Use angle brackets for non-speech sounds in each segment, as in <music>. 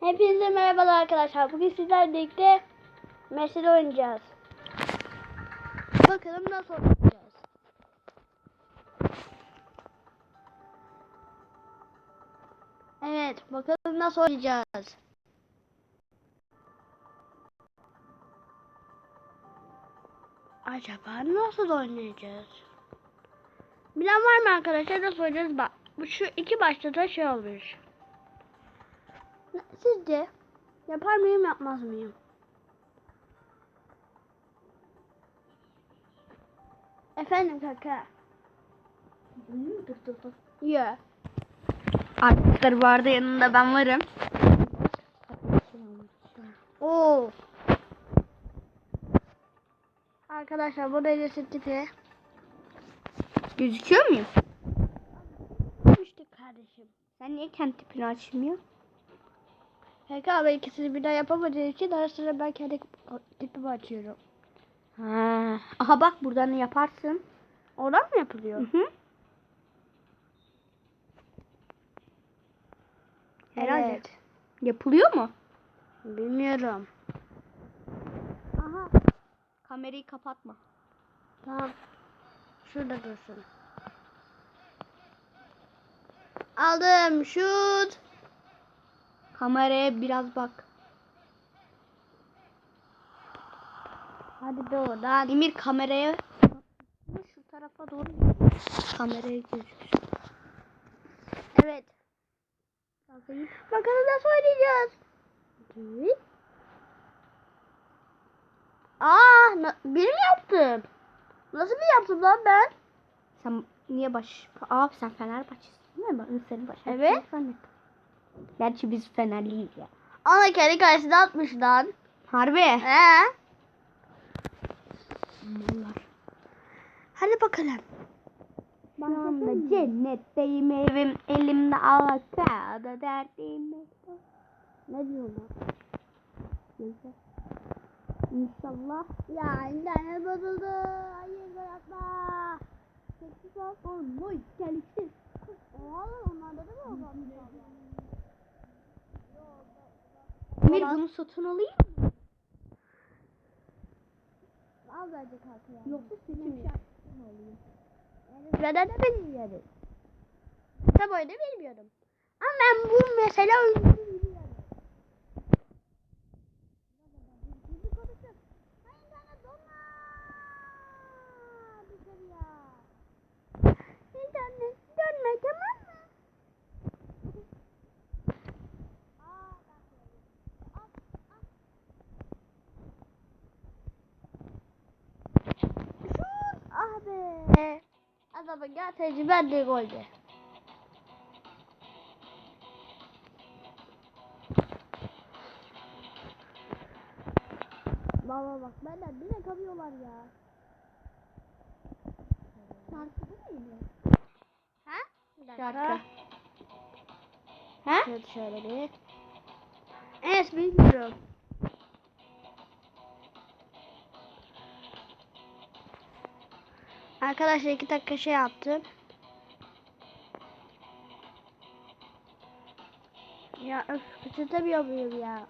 Hepinize merhabalar arkadaşlar. Bugün sizlerle birlikte mesele oynayacağız. Bakalım nasıl oynayacağız. Evet, bakalım nasıl oynayacağız. Acaba nasıl oynayacağız? Bilen var mı arkadaşlar? Nasıl oynayacağız? Bak, bu şu iki başta da şey olmuş. Sizce yapar mıyım yapmaz mıyım? Efendim kaka. Yok. Arkadaşlar bu arada yanında ben varım. Oo. Arkadaşlar bu da Enes'in tipi. Gözüküyor muyum? İşte kardeşim. Sen niye kendi tipini açmıyor? Abi ikisini bir daha yapamadığı için ara sıra ben kendi tipimi açıyorum. Ha. Aha bak buradan yaparsın. Oradan mı Hı yapılıyor? hı. Herhalde. Evet. Yapılıyor mu? Bilmiyorum. Aha. Kamerayı kapatma. Tamam. Şurada dursun. Aldım. Şut. Kameraya biraz bak. Hadi be oradan. Emir kameraya şu tarafa doğru kameraya gözüksün. Evet. Bakalım nasıl oynayacağız. Evet. Aa, na- benim yaptım. Nasıl bir yaptım lan ben? Sen niye baş... Abi sen Fenerbahçesin değil mi? Ben seni baş... Evet. Gerçi biz Fenerliyiz ya. Ana kendi kalesine atmış lan. Harbi. He. Mallar. Hadi bakalım. Şu anda cennetteyim evim elimde avokado derdim. Ne diyorlar? Neyse. İnşallah. Ya internet bozuldu. Hayır yapma. Sessiz ol. Olmuş gelişsin. Oha onlarda da mı oldu? Emir bunu satın alayım mı? Al bence kartı ya. Yoksa seçim şarkısını alayım. Ben de bilmiyorum. Tabi oyunu bilmiyorum. Ama ben bu mesele oyunu biliyorum. İnternet dönme tamam mı? Ah be. Adamın gel tecrüben de goldü. Baba bak benden bile kalıyorlar ya. Şarkı mi? Ha? Şarkı. Ha? Şöyle bir. Evet bilmiyorum. Arkadaşlar iki dakika şey yaptım. Ya öf küçültemiyor muyum ya?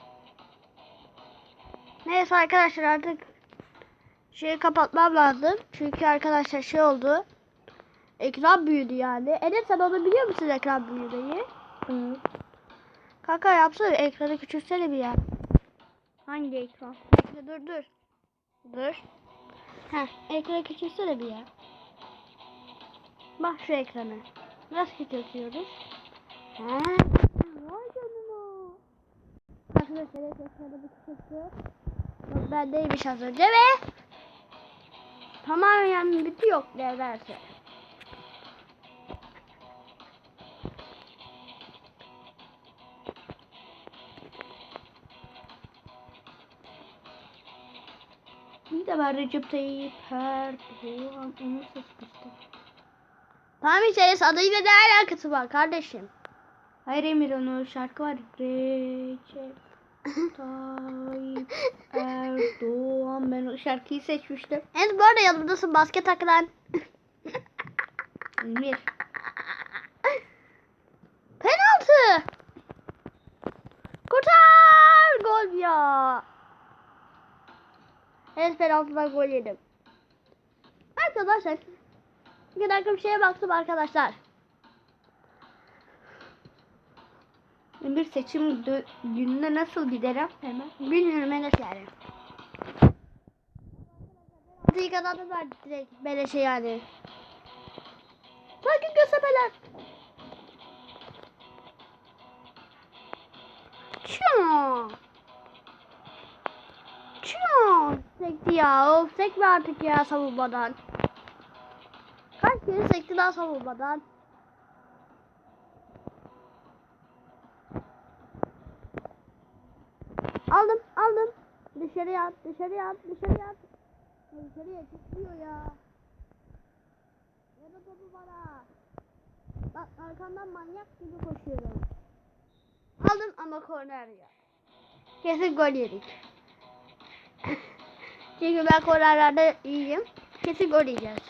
Neyse arkadaşlar artık şeyi kapatmam lazım. Çünkü arkadaşlar şey oldu. Ekran büyüdü yani. Enes sen onu biliyor musun ekran büyüdüğünü? Hı. Kanka yapsana ekranı küçültsene bir ya. Hangi ekran? Bekle dur dur. Dur. Heh ekranı küçültsene bir ya. Bak şu ekranı. Nasıl küçültüyoruz? He. Vay canına. Arkadaşlar ekranı bir küçülttü. Bak bendeymiş az önce ve tamamen biti yok neredeyse. Bir de ben Recep Tayyip Erdoğan onu seçmiştim. Tamam içerisi adıyla ne alakası var kardeşim? Hayır Emir Onur şarkı var. Recep Tayyip <laughs> Erdoğan. Ben o şarkıyı seçmiştim. Evet bu arada yanımdasın basket takılan. <laughs> Emir. Penaltı. Kurtar. Gol ya. Evet penaltıdan gol yedim. Arkadaşlar bir dakika bir şeye baktım arkadaşlar. Bir seçim gününe nasıl giderim hemen? Bilmiyorum Enes yani. Dakikada da verdi direkt beleşe yani. Bakın gösebeler. Çuu. Çuu. Sekti ya. Of sekme artık ya savunmadan. Kaç kere sekti daha savunmadan. Aldım aldım. Dışarıya at dışarıya at dışarıya at. Ya Dışarıya çıkmıyor ya. Da topu bana. Bak arkamdan manyak gibi koşuyorum. Aldım ama korner ya. Kesin gol yedik. <laughs> Çünkü ben kornerlerde iyiyim. Kesin gol yiyeceğiz.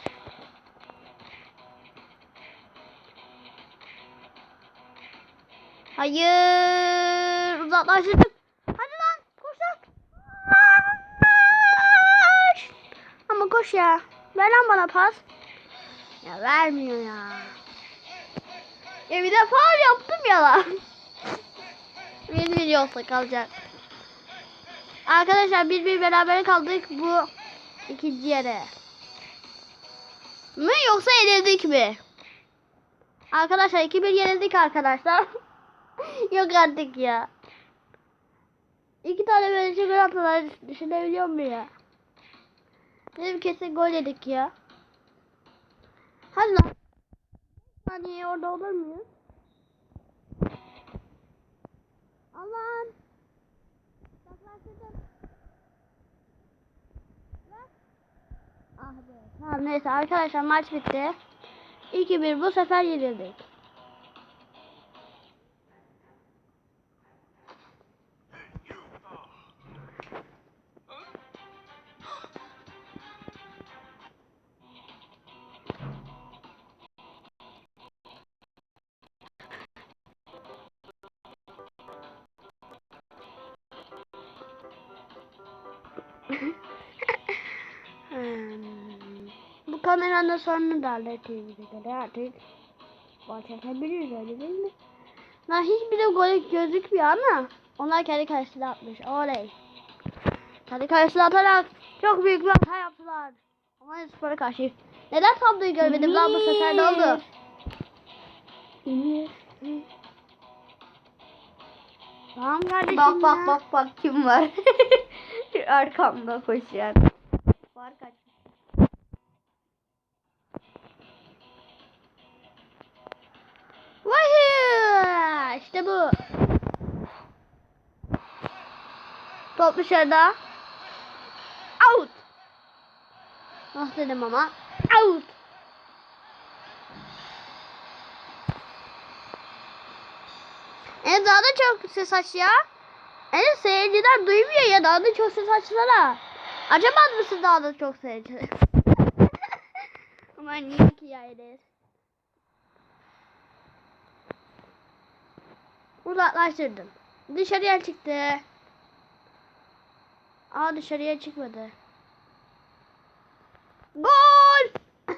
Hayır. Uzaklaştırdım. Hadi lan koş lan. Ama koş ya. Ver lan bana pas. Ya vermiyor ya. Ya bir de faul yaptım ya lan. <laughs> Bir bir olsa kalacak. Arkadaşlar bir bir beraber kaldık bu ikinci yere. Mi yoksa yenildik mi? Arkadaşlar 2-1 yenildik arkadaşlar. <laughs> <laughs> Yok artık ya. İki tane böyle şey gol attılar. Düşünebiliyor musun ya? Dedim kesin gol yedik ya. Hadi lan. Saniye orada olur muyuz? Allah'ım. Yaklaştırdım. Ah be. Tamam neyse arkadaşlar maç bitti. 2-1 bu sefer yenildik. Hmm. Bu kameranın sorunu da hallettiğimize göre artık gol çekebiliriz öyle değil mi? Lan hiçbir de gol gözükmüyor ama onlar kendi kalesine atmış. Oley. Kendi kalesine atarak çok büyük bir hata yaptılar. Ama spora karşı. Neden tabloyu görmedim lan bu sefer ne oldu? Tamam kardeşim Bak ya. bak bak bak kim var? <laughs> Arkamda koşuyor. Var kaç. Vay işte bu. Top dışarıda. Out. Ah dedim ama. Out. Çok ses aç ya. E seyirciler duymuyor ya daha da çok ses açsana. Acaba mısın daha da çok seyirci? <laughs> Aman niye ki ya Enes? Uzaklaştırdım. Dışarıya çıktı. Aa dışarıya çıkmadı. Gol! <laughs>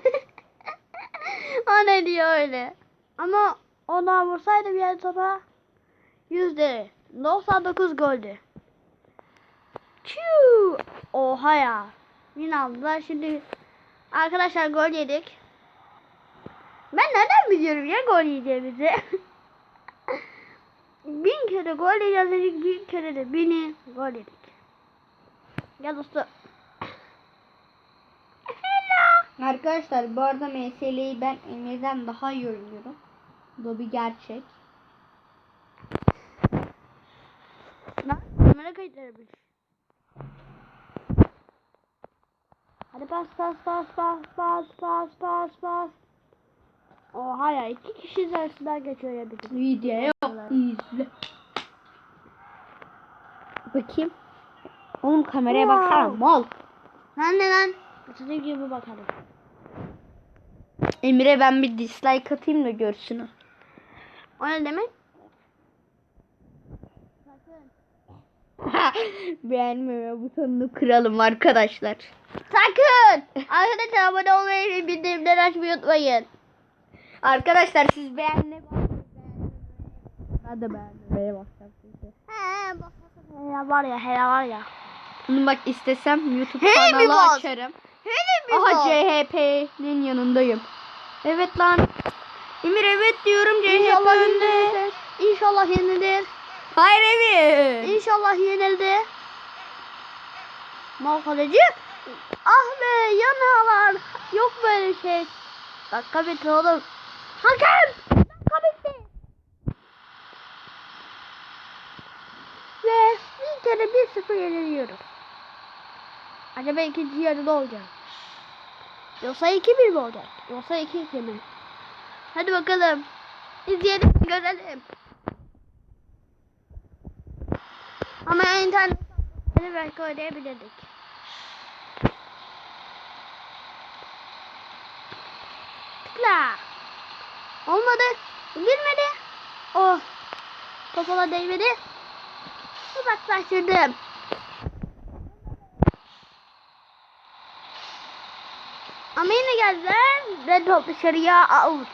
o ne diyor öyle. Ama ona vursaydı bir yer topa yüzde 99 goldü. Çuu! Oha ya. Yine aldılar. Şimdi arkadaşlar gol yedik. Ben nereden biliyorum ya gol yiyeceğimizi? <laughs> bin kere gol yiyeceğiz dedik. Bin kere de bini gol yedik. Gel dostum. Hello. Arkadaşlar bu arada meseleyi ben Emir'den daha iyi oynuyorum. Bu bir gerçek. Lan kamera kayıtlarıymış. Hadi pas pas pas pas pas pas pas pas. Oha ya iki kişi arasından geçiyor ya bizim. Video yok. İzle. Bakayım. Oğlum kameraya Wow. baksana mal. Lan ne lan? Sizin gibi bakalım. Emir'e ben bir dislike atayım da görsün o. O ne demek? Beğenmeme butonunu kıralım arkadaşlar. Sakın. Arkadaşlar abone olmayı ve bildirimleri açmayı unutmayın. Arkadaşlar siz beğenme Ben de beğenmeye çünkü. He bak. Var ya hele var ya. Bunu bak istesem YouTube Hey, kanalı açarım. Hele bir Aha. CHP'nin yanındayım. Evet lan. Emir evet diyorum CHP İnşallah önde. yenilir. İnşallah yenilir. Hayır Emir. İnşallah yenildi. Mal. Ah be yanalar. Yok böyle şey. Dakika bitti oğlum. Hakem. Dakika bitti. Ve bir kere 1-0 yeniliyoruz. Acaba ikinci yarıda olacak. Yoksa 2-1 mi olacak? Yoksa 2-2 mi? Hadi bakalım. İzleyelim, görelim. Ama internet belki oynayabilirdik. Tıkla. Olmadı. Girmedi. Oh. Topola değmedi. Uzaklaştırdım. Ama yine geldiler. Red top dışarıya out.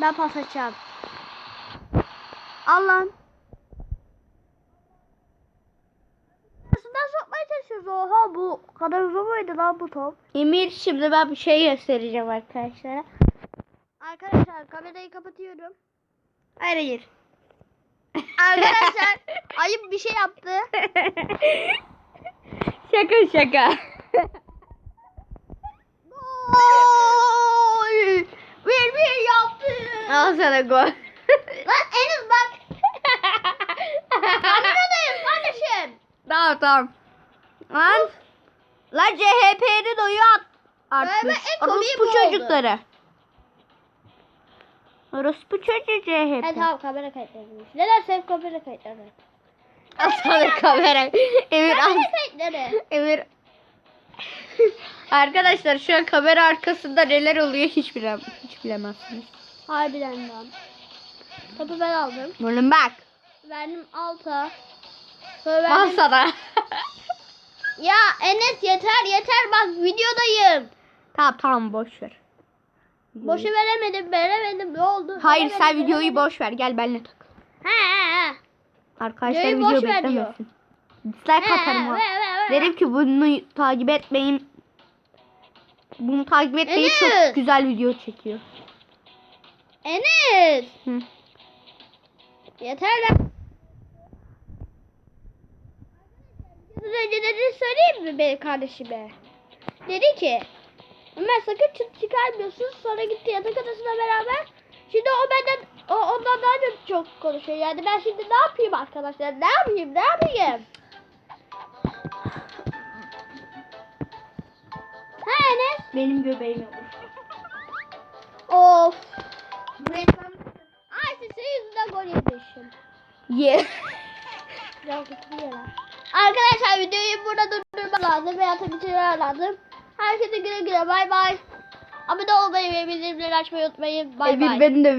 Ben pas açacağım. Allah'ım. Oha bu kadar uzun muydu lan bu top? Emir şimdi ben bir şey göstereceğim arkadaşlara. Arkadaşlar kamerayı kapatıyorum. Hayır hayır. Arkadaşlar <laughs> ayıp bir şey yaptı. şaka şaka. Gol! Bir bir yaptı. Al sana gol. Lan Enes bak. <laughs> Kameradayım kardeşim. tamam tamam. Lan. Lan CHP'nin oyu at. Artmış. Orospu bu oldu. çocukları. Orospu çocuğu CHP. Evet tamam kamera kayıtlarıymış. Nedense hep kamera kayıtları. Al sana kamera. Emir al. Kamera kayıtları. Emir. Arkadaşlar şu an kamera arkasında neler oluyor hiç bilem hiç bilemezsiniz. Harbiden lan. Topu ben aldım. Oğlum bak. Verdim alta. Sonra Al verdim. sana. <laughs> Ya Enes yeter yeter bak videodayım. tamam tamam boş ver. Boşu veremedim veremedim ne oldu? Hayır sen Veremedim, videoyu veremedim. boş ver gel benimle takıl. He he he. Arkadaşlar Videoyu video boş beklemesin. Dislike atarım ha. Derim ki bunu takip etmeyin. Bunu takip etmeyin Enes. çok güzel video çekiyor. Enes. Hı. Yeter lan. Biraz önce dedi söyleyeyim mi benim kardeşime? Dedi ki Ömer sakın çıt çıkarmıyorsun. Sonra gitti yatak odasına beraber. Şimdi o benden o ondan daha çok, çok konuşuyor. Yani ben şimdi ne yapayım arkadaşlar? Ne yapayım? Ne yapayım? Ha Enes? Benim göbeğim olur. Of. Ay işte senin yüzünden gol yemişim. Ye. <laughs> Biraz götürüyorlar. Arkadaşlar videoyu burada durdurmam lazım veya bitirmem lazım. Herkese güle güle bay bay. Abone olmayı ve bildirimleri açmayı unutmayın. Bay bay. de